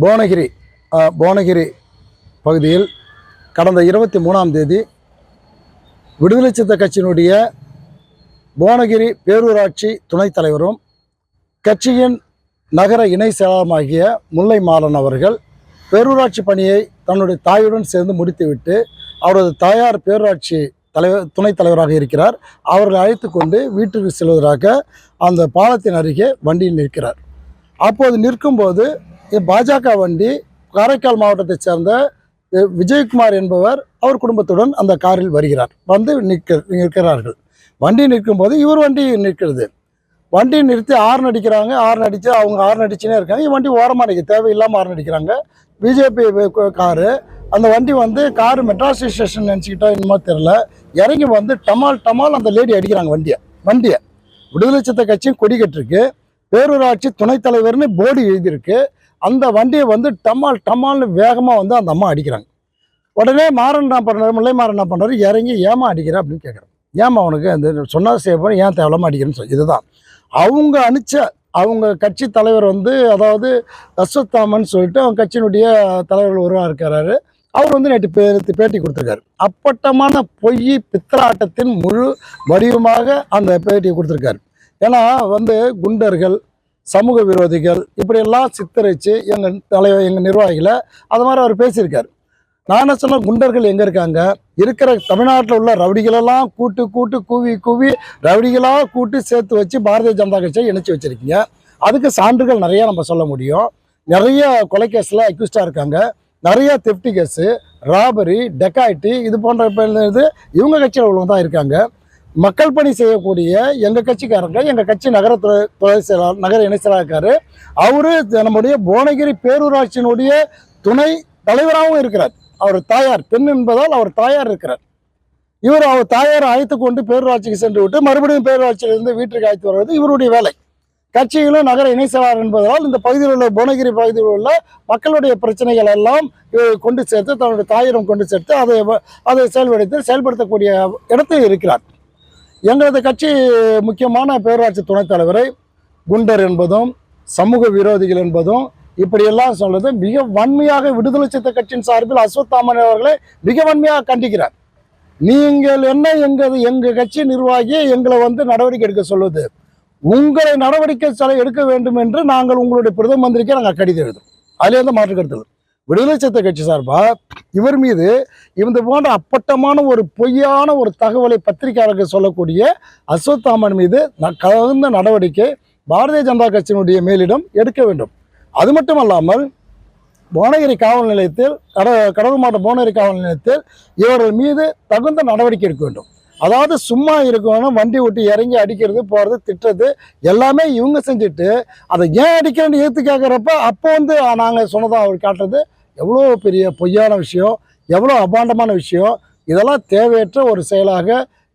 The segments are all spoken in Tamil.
புவனகிரி அஹ், புவனகிரி பகுதியில் கடந்த இருபத்தி மூணாம் தேதி விடுதலை சித்த கட்சியினுடைய புவனகிரி பேரூராட்சி துணைத் தலைவரும் கட்சியின் நகர இணை செயலாளருமாகிய முல்லை மாறன் அவர்கள் பேரூராட்சி பணியை தன்னுடைய தாயுடன் சேர்ந்து முடித்துவிட்டு அவரது தாயார் பேரூராட்சி தலைவர் துணைத் தலைவராக இருக்கிறார். அவர்களை அழைத்து கொண்டு வீட்டுக்கு செல்வதற்காக அந்த பாலத்தின் அருகே வண்டியில் நிற்கிறார். அப்போது நிற்கும்போது இது பாஜக வண்டி காரைக்கால் மாவட்டத்தைச் சேர்ந்த விஜயகுமார் என்பவர் அவர் குடும்பத்துடன் அந்த காரில் வருகிறார். வந்து நிற்க நிற்கிறார்கள். வண்டி நிற்கும்போது இவர் வண்டி நிற்கிறது. வண்டி நிறுத்தி ஆர்ன் அடிக்கிறாங்க ஆர்ன் அடித்து அவங்க ஆர்ன் அடிச்சுனே இருக்காங்க. இவன் வண்டி ஓரமாக நிற்க தேவையில்லாமல் ஆர்ன் அடிக்கிறாங்க பிஜேபி காரு. அந்த வண்டி வந்து காரு மெட்ராஸ் ஸ்டேஷன் நினச்சிக்கிட்டா என்னமோ தெரில இறங்கி வந்து டமால் டமால் அந்த லேடி அடிக்கிறாங்க வண்டியை வண்டியை. விடுதலை சித்த கட்சியும் கொடி கட்டிருக்கு. பேரூராட்சி துணைத் தலைவர்னு போர்டு எழுதியிருக்கு. அந்த வண்டியை வந்து டமால் டமால்னு வேகமாக வந்து அந்த அம்மா அடிக்கிறாங்க. உடனே மாறன் என்ன பண்ணுறாரு முல்லை மாறன் என்ன பண்ணுறாரு இறங்கி ஏமா அடிக்கிற அப்படின்னு கேட்குறான் ஏமா அவனுக்கு அந்த சொன்னால் செய்ய ஏன் தேவலாமல் அடிக்கிறேன்னு சொல்லி இதுதான். அவங்க அனுச்ச அவங்க கட்சி தலைவர் வந்து அதாவது அஸ்வத்தாமன் சொல்லிட்டு அவங்க கட்சியினுடைய தலைவர்கள் ஒருவராக இருக்கிறாரு. அவர் வந்து நேற்று பேருத்து பேட்டி கொடுத்துருக்காரு. அப்பட்டமான பொய் பித்தலாட்டத்தின் முழு வடிவமாக அந்த பேட்டியை கொடுத்துருக்காரு. ஏன்னா வந்து குண்டர்கள் சமூக விரோதிகள் இப்படியெல்லாம் சித்தரித்து எங்கள் தலைவர் எங்கள் நிர்வாகிகளை அது மாதிரி அவர் பேசியிருக்கார். நான் சொன்ன குண்டர்கள் எங்கே இருக்காங்க? இருக்கிற தமிழ்நாட்டில் உள்ள ரவுடிகளெல்லாம் கூட்டு கூட்டு கூவி கூவி ரவுடிகளாக கூட்டு சேர்த்து வச்சு பாரதிய ஜனதா கட்சியை இணைச்சி வச்சுருக்கீங்க. அதுக்கு சான்றுகள் நிறையா நம்ம சொல்ல முடியும். நிறைய கொலை கேஸில் அக்யூஸ்டாக இருக்காங்க. நிறைய தெப்டி கேஸு ராபரி டெக்காய்டி இது போன்ற இது இவங்க கட்சியில் உள்ளவங்க தான் இருக்காங்க. மக்கள் பணி செய்யக்கூடிய எங்கள் கட்சிக்காரங்க எங்கள் கட்சி நகர துறை துறை செயலாளர் நகர இணை செயலாளர் இருக்காரு அவரு நம்முடைய புவனகிரி பேரூராட்சியினுடைய துணை தலைவராகவும் இருக்கிறார். அவர் தாயார் பெண் என்பதால் அவர் தாயார் இருக்கிறார். இவர் அவர் தாயாரை அழைத்து கொண்டு பேரூராட்சிக்கு சென்று விட்டு மறுபடியும் பேரூராட்சியிலிருந்து வீட்டுக்கு அழைத்து வருவது இவருடைய வேலை. கட்சியிலும் நகர இணை செயலாளர் என்பதால் இந்த பகுதியில் உள்ள புவனகிரி பகுதியில் உள்ள மக்களுடைய பிரச்சனைகள் எல்லாம் கொண்டு சேர்த்து தன்னுடைய தாயிடம் கொண்டு சேர்த்து அதை வ- அதை செயல்படுத்தி செயல்படுத்தக்கூடிய இடத்தில் இருக்கிறார். எங்களது கட்சி முக்கியமான பேரூராட்சி துணைத் தலைவரை குண்டர் என்பதும் சமூக விரோதிகள் என்பதும் இப்படியெல்லாம் சொல்றது மிக வன்மையாக விடுதலை சித்த கட்சியின் சார்பில் அஸ்வத்தாமன் அவர்களை மிக வன்மையாக கண்டிக்கிறார். நீங்கள் என்ன எங்கள் கட்சி நிர்வாகி எங்களை வந்து நடவடிக்கை எடுக்க சொல்வது உங்களை நடவடிக்கை எடுக்க வேண்டும் என்று நாங்கள் உங்களுடைய பிரதம மந்திரிக்கு நாங்கள் கடிதம் எழுதும் அதுலேயே தான் மாற்று கருத்து விடுதலை சித்த கட்சி சார்பா? இவர் மீது இந்த போன்ற அப்பட்டமான ஒரு பொய்யான ஒரு தகவலை பத்திரிகையாளர்கள் சொல்லக்கூடிய அஸ்வத்தாமன் மீது கலந்த நடவடிக்கை பாரதிய ஜனதா கட்சியினுடைய மேலிடம் எடுக்க வேண்டும். அது மட்டும் அல்லாமல் புவனகிரி காவல் நிலையத்தில் கட கடலூர் மாவட்டம் புவனகிரி காவல் நிலையத்தில் இவர்கள் மீது தகுந்த நடவடிக்கை எடுக்க வேண்டும். அதாவது சும்மா இருக்கணும் வண்டி விட்டு இறங்கி அடிக்கிறது போகிறது திட்டுறது எல்லாமே இவங்க செஞ்சுட்டு அதை ஏன் அடிக்கிறேன்னு ஏற்று கேட்குறப்ப அப்போ வந்து நாங்கள் சொன்னதாக அவர் காட்டுறது எவ்வளோ பெரிய பொய்யான விஷயம் எவ்வளோ அபாண்டமான விஷயம் இதெல்லாம் தேவையற்ற ஒரு செயலாக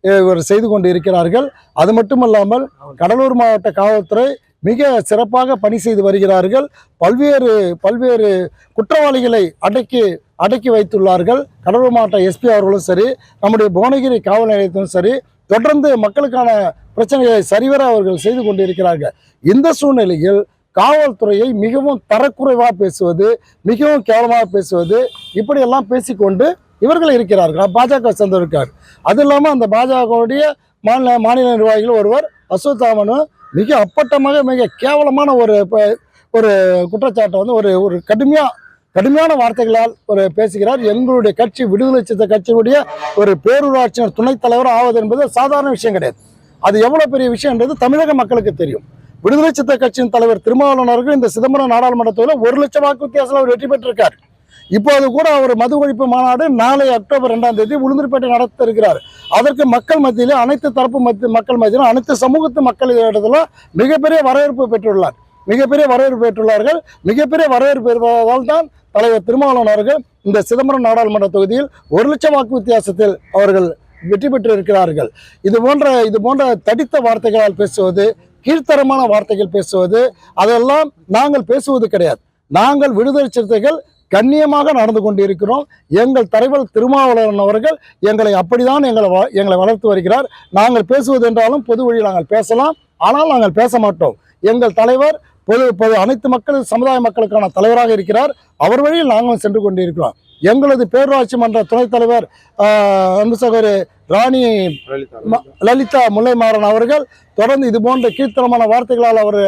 இவர் செய்து கொண்டு இருக்கிறார்கள். அது மட்டுமல்லாமல் கடலூர் மாவட்ட காவல்துறை மிக சிறப்பாக பணி செய்து வருகிறார்கள். பல்வேறு பல்வேறு குற்றவாளிகளை அடக்கி அடக்கி வைத்துள்ளார்கள். கடலூர் மாவட்ட எஸ்பி அவர்களும் சரி நம்முடைய புவனகிரி காவல் நிலையத்திலும் சரி தொடர்ந்து மக்களுக்கான பிரச்சனைகளை சரிவர அவர்கள் செய்து கொண்டிருக்கிறார்கள். இந்த சூழ்நிலையில் காவல்துறையை மிகவும் தரக்குறைவாக பேசுவது மிகவும் கேவலமாக பேசுவது இப்படியெல்லாம் பேசிக்கொண்டு இவர்கள் இருக்கிறார்கள். பாஜக சேர்ந்திருக்கார். அது இல்லாமல் அந்த பாஜகவுடைய மாநில மாநில நிர்வாகிகள் ஒருவர் அசோத்தாமனு மிக அப்பட்டமாக மிக கேவலமான ஒரு ஒரு குற்றச்சாட்டை வந்து ஒரு ஒரு கடுமையாக கடுமையான வார்த்தைகளால் ஒரு பேசுகிறார். எங்களுடைய கட்சி விடுதலை சித்த கட்சியுடைய ஒரு பேரூராட்சியினர் துணைத் தலைவர் ஆவது என்பது சாதாரண விஷயம் கிடையாது. அது எவ்வளோ பெரிய விஷயம்ன்றது தமிழக மக்களுக்கு தெரியும். விடுதலை சித்த கட்சியின் தலைவர் திருமாவளவன் அவர்கள் இந்த சிதம்பரம் நாடாளுமன்ற தொகுதியில் ஒரு லட்சம் வாக்கு வித்தியாசத்தில் அவர் வெற்றி பெற்றிருக்கார். இப்போது கூட அவர் மது ஒழிப்பு மாநாடு நாளை அக்டோபர் ரெண்டாம் தேதி உளுந்தூர்பேட்டை நடத்த இருக்கிறார். அதற்கு மக்கள் மத்தியில அனைத்து தரப்பு மத்திய மக்கள் மத்தியிலும் அனைத்து சமூகத்து மக்கள் இடத்துல மிகப்பெரிய வரவேற்பு பெற்றுள்ளார். மிகப்பெரிய வரவேற்பு பெற்றுள்ளார்கள். மிகப்பெரிய வரவேற்பு பெறுவதால் தான் தலைவர் திருமாவளவன் அவர்கள் இந்த சிதம்பரம் நாடாளுமன்ற தொகுதியில் ஒரு லட்சம் வாக்கு வித்தியாசத்தில் அவர்கள் வெற்றி பெற்று இருக்கிறார்கள் இது போன்ற இது போன்ற தடித்த வார்த்தைகளால் பேசுவது கீழ்த்தரமான வார்த்தைகள் பேசுவது அதெல்லாம் நாங்கள் பேசுவது கிடையாது. நாங்கள் விடுதலை சிறுத்தைகள் கண்ணியமாக நடந்து கொண்டிருக்கிறோம். எங்கள் தலைவர் திருமாவளவன் அவர்கள் எங்களை அப்படிதான் எங்களை எங்களை வளர்த்து வருகிறார். நாங்கள் பேசுவது என்றாலும் பொது வழியில் நாங்கள் பேசலாம். ஆனால் நாங்கள் பேச மாட்டோம். எங்கள் தலைவர் பொது பொது அனைத்து மக்கள் சமுதாய மக்களுக்கான தலைவராக இருக்கிறார். அவர் வழியில் நாங்களும் சென்று கொண்டிருக்கிறோம். எங்களது பேரூராட்சி மன்ற துணைத் தலைவர் அன்பு சகோதரி ராணி லலிதா முல்லைமாறன் அவர்கள் தொடர்ந்து இது போன்ற கீர்த்தனமான வார்த்தைகளால் அவர்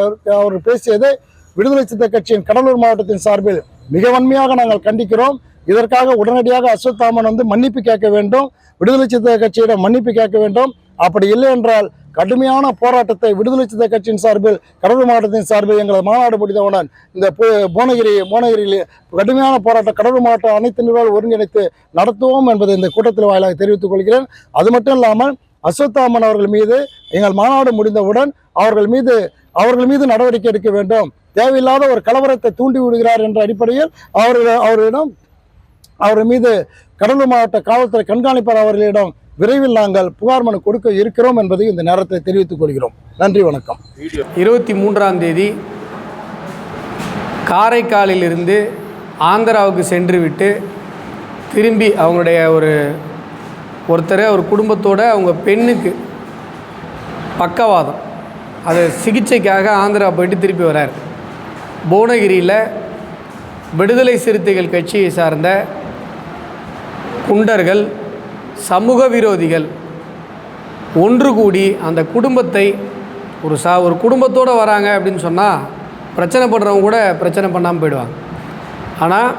அவர் பேசியதை விடுதலை சித்த கட்சியின் கடலூர் மாவட்டத்தின் சார்பில் மிக வன்மையாக நாங்கள் கண்டிக்கிறோம். இதற்காக உடனடியாக அஸ்வத்தாமன் வந்து மன்னிப்பு கேட்க வேண்டும். விடுதலை சித்த கட்சியிடம் மன்னிப்பு கேட்க வேண்டும். அப்படி இல்லை என்றால் கடுமையான போராட்டத்தை விடுதலை சித்த கட்சியின் சார்பில் கடலூர் மாவட்டத்தின் சார்பில் எங்களது மாநாடு முடிந்தவுடன் இந்த புவனகிரி புவனகிரியில் கடுமையான போராட்டம் கடலூர் மாவட்டம் அனைத்து நிர்வாகம் ஒருங்கிணைத்து நடத்துவோம் என்பதை இந்த கூட்டத்தில் வாயிலாக தெரிவித்துக் கொள்கிறேன். அது மட்டும் இல்லாமல் அஸ்வத்தாமன் அவர்கள் மீது எங்கள் மாநாடு முடிந்தவுடன் அவர்கள் மீது அவர்கள் மீது நடவடிக்கை எடுக்க வேண்டும். தேவையில்லாத ஒரு கலவரத்தை தூண்டி விடுகிறார் என்ற அடிப்படையில் அவர்கள் அவர்களிடம் அவர் மீது கடலூர் மாவட்ட காவல்துறை கண்காணிப்பாளர் அவர்களிடம் விரைவில் நாங்கள் புகார் மனு கொடுக்க இருக்கிறோம் என்பதை இந்த நேரத்தில் தெரிவித்துக் கொள்கிறோம். நன்றி வணக்கம். இருபத்தி மூன்றாம் தேதி காரைக்காலிலிருந்து ஆந்திராவுக்கு சென்றுவிட்டு திரும்பி அவங்களுடைய ஒரு ஒருத்தர் ஒரு குடும்பத்தோடு அவங்க பெண்ணுக்கு பக்கவாதம். அது சிகிச்சைக்காக ஆந்திரா போயிட்டு திருப்பி வரார். புவனகிரியில் விடுதலை சிறுத்தைகள் கட்சியை சார்ந்த குண்டர்கள் சமூக விரோதிகள் ஒன்று கூடி அந்த குடும்பத்தை ஒரு சா ஒரு குடும்பத்தோடு வராங்க அப்படின்னு சொன்னால் பிரச்சனை பண்ணுறவங்க கூட பிரச்சனை பண்ணாமல் போயிடுவாங்க. ஆனால்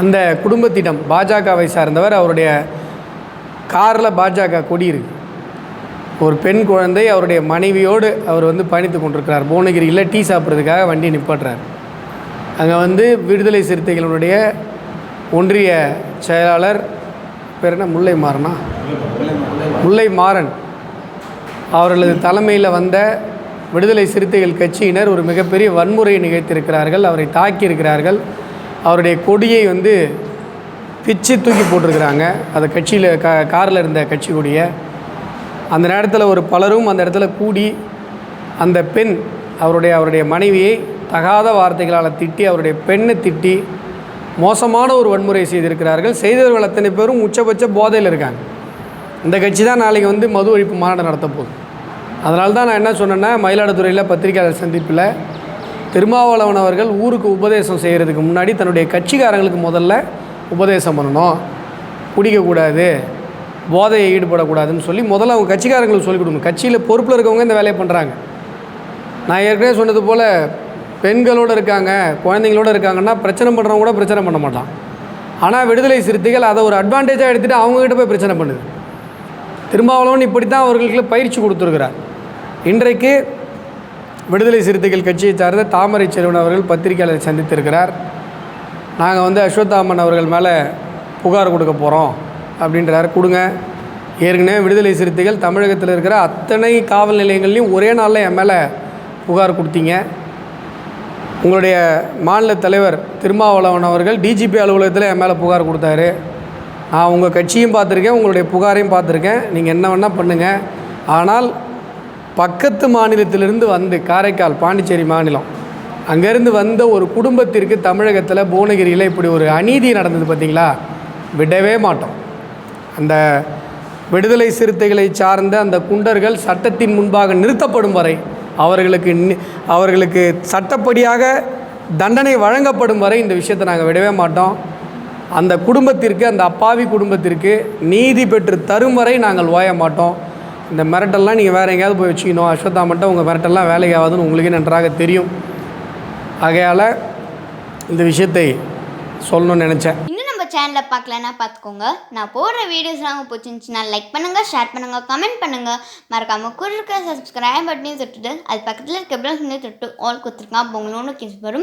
அந்த குடும்பத்திடம் பாஜகவை சார்ந்தவர் அவருடைய காரில் பாஜக கொடி இருக்கு. ஒரு பெண் குழந்தை அவருடைய மனைவியோடு அவர் வந்து பயணித்து கொண்டிருக்கிறார். புவனகிரியில் டீ சாப்பிட்றதுக்காக வண்டி நிப்பாட்டுறார். அங்கே வந்து விடுதலை சிறுத்தைகளுடைய ஒன்றிய செயலாளர் பேர் என்ன? முல்லை மாறனா முல்லை மாறன் அவர்களது தலைமையில் வந்த விடுதலை சிறுத்தைகள் கட்சியினர் ஒரு மிகப்பெரிய வன்முறையை நிகழ்த்தியிருக்கிறார்கள். அவரை தாக்கியிருக்கிறார்கள். அவருடைய கொடியை வந்து பிச்சு தூக்கி போட்டிருக்கிறாங்க. அந்த கட்சியில் க காரில் இருந்த கட்சி கொடிய. அந்த நேரத்தில் ஒரு பலரும் அந்த இடத்துல கூடி அந்த பெண் அவருடைய அவருடைய மனைவியை தகாத வார்த்தைகளால் திட்டி அவருடைய பெண்ணை திட்டி மோசமான ஒரு வன்முறை செய்திருக்கிறார்கள். செய்தவர்கள் அத்தனை பேரும் உச்சபட்ச போதையில் இருக்காங்க. இந்த கட்சி தான் நாளைக்கு வந்து மது ஒழிப்பு மாநாடு நடத்த போகுது. அதனால தான் நான் என்ன சொன்னேன்னா மயிலாடுதுறையில் பத்திரிகையாளர் சந்திப்பில் திருமாவளவன் அவர்கள் ஊருக்கு உபதேசம் செய்கிறதுக்கு முன்னாடி தன்னுடைய கட்சிக்காரங்களுக்கு முதல்ல உபதேசம் பண்ணணும். குடிக்கக்கூடாது. போதையை ஈடுபடக்கூடாதுன்னு சொல்லி முதல்ல அவங்க கட்சிக்காரங்களுக்கு சொல்லிக் கொடுக்கணும். கட்சியில் பொறுப்பில் இருக்கவங்க இந்த வேலையை பண்ணுறாங்க நான் ஏற்கனவே சொன்னது போல் பெண்களோடு இருக்காங்க குழந்தைங்களோட இருக்காங்கன்னா பிரச்சனை பண்ணுறவங்க கூட பிரச்சனை பண்ண மாட்டான். ஆனால் விடுதலை சிறுத்தைகள் அதை ஒரு அட்வான்டேஜாக எடுத்துகிட்டு அவங்ககிட்ட போய் பிரச்சனை பண்ணுது. திருமாவளவன் இப்படி தான் அவர்களுக்கு பயிற்சி கொடுத்துருக்கிறார். இன்றைக்கு விடுதலை சிறுத்தைகள் கட்சியை சார்ந்த தாமரை செல்வன் அவர்கள் பத்திரிகையாளரை சந்தித்திருக்கிறார். நாங்கள் வந்து அஸ்வத்தாமன் அவர்கள் மேலே புகார் கொடுக்க போகிறோம் அப்படின்றார். கொடுங்க. ஏற்கனவே விடுதலை சிறுத்தைகள் தமிழகத்தில் இருக்கிற அத்தனை காவல் நிலையங்கள்லையும் ஒரே நாளில் என் மேலே புகார் கொடுத்தீங்க. உங்களுடைய மாநில தலைவர் திருமாவளவன் அவர்கள் டிஜிபி அலுவலகத்தில் என் மேலே புகார் கொடுத்தாரு. நான் உங்கள் கட்சியும் பார்த்துருக்கேன் உங்களுடைய புகாரையும் பார்த்துருக்கேன். நீங்கள் என்ன வேணால் பண்ணுங்கள் ஆனால் பக்கத்து மாநிலத்திலிருந்து வந்து காரைக்கால் பாண்டிச்சேரி மாநிலம் அங்கேருந்து வந்த ஒரு குடும்பத்திற்கு தமிழகத்தில் புவனகிரியில் இப்படி ஒரு அநீதி நடந்தது பார்த்திங்களா விடவே மாட்டோம். அந்த விடுதலை சிறுத்தைகளை சார்ந்த அந்த குண்டர்கள் சட்டத்தின் முன்பாக நிறுத்தப்படும் வரை அவர்களுக்கு அவர்களுக்கு சட்டப்படியாக தண்டனை வழங்கப்படும் வரை இந்த விஷயத்தை நாங்கள் விடவே மாட்டோம். அந்த குடும்பத்திற்கு அந்த அப்பாவி குடும்பத்திற்கு நீதி பெற்று தரும் வரை நாங்கள் ஓய மாட்டோம். இந்த மிரட்டெல்லாம் நீங்கள் வேறு எங்கேயாவது போய் வச்சுக்கணும். மட்டும் உங்கள் மிரட்டல்லாம் வேலைக்கு ஆகாதுன்னு உங்களுக்கே நன்றாக தெரியும். ஆகையால் இந்த விஷயத்தை சொல்லணும்னு நினச்சேன். சேனலை பார்க்கலன்னா பார்த்துக்கோங்க. நான் போடுற வீடியோஸ்லாம் உங்களுக்கு பிடிச்சிருந்துச்சுன்னா லைக் பண்ணுங்கள் ஷேர் பண்ணுங்கள் கமெண்ட் பண்ணுங்கள் மறக்காமல் கூட இருக்கிற சப்ஸ்கிரைப் பட்டனையும் தொட்டுட்டு அது பக்கத்தில் இருக்க பிளஸ் தொட்டு ஆல் கொடுத்துருக்கா பொங்கலோன்னு கிஸ் வரும்.